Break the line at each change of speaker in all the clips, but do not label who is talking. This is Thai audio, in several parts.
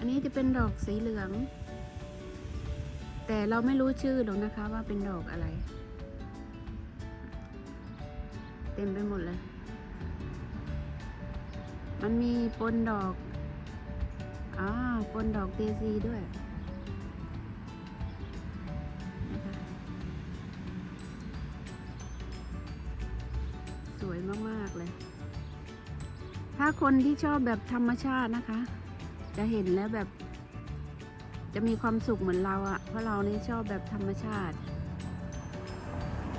อันนี้จะเป็นดอกสีเหลือง แต่เราไม่รู้ชื่อหรอกนะคะว่าเป็นดอกอะไร เต็มไปหมดเลย มันมีปนดอกอ้าปนดอกเตซีด้วยนะคะสวยมาก ๆ เลย ถ้าคนที่ชอบแบบธรรมชาตินะคะ จะเห็นแล้วแบบ จะมีความสุขเหมือนเราอะเพราะเรานี่ชอบแบบธรรมชาติ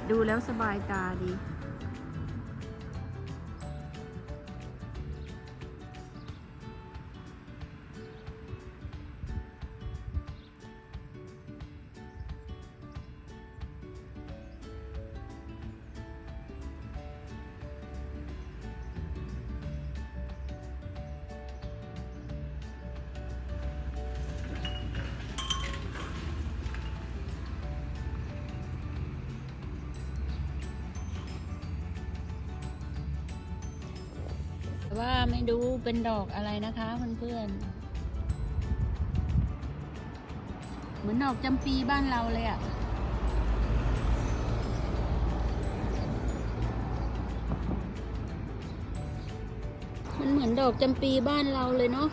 ดูแล้วสบายตาดี ว่าไม่ดูเป็นดอกอะไรนะคะเพื่อนๆเหมือนดอกจำปีบ้านเราเลยอะ่ะมันเหมือนดอกจำปีบ้านเราเลยเนาะ